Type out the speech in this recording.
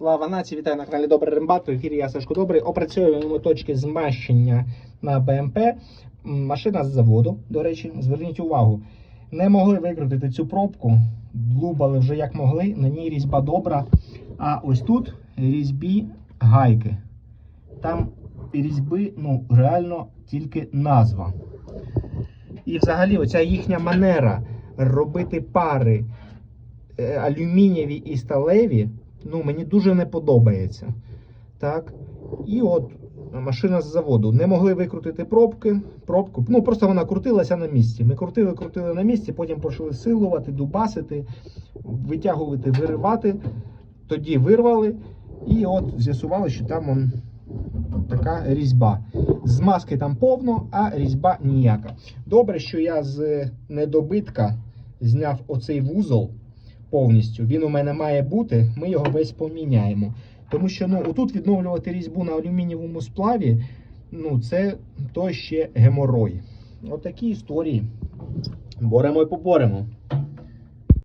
Слава нації, вітаю на каналі Добрий Рембат. В ефірі я Сашко Добрий. Опрацьовуємо точки змащення на БМП. Машина з заводу, до речі, зверніть увагу. Не могли викрутити цю пробку, длубали вже як могли. На ній різьба добра. А ось тут різьбі гайки. Там різьби, ну, реально тільки назва. І взагалі, оця їхня манера робити пари е, алюмінієві і сталеві, ну, мені дуже не подобається. Так. І от машина з заводу. Не могли викрутити пробки, пробку. Ну, просто вона крутилася на місці. Ми крутили, крутили на місці, потім почали силувати, дубасити, витягувати, виривати. Тоді вирвали. І от з'ясували, що там он, така різьба. Змазки там повно, а різьба ніяка. Добре, що я з недобитка зняв оцей вузол повністю. Він у мене має бути. Ми його весь поміняємо. Тому що ну, отут відновлювати різьбу на алюмінієвому сплаві, ну це то ще геморой. Отакі історії. Боремо і поборемо.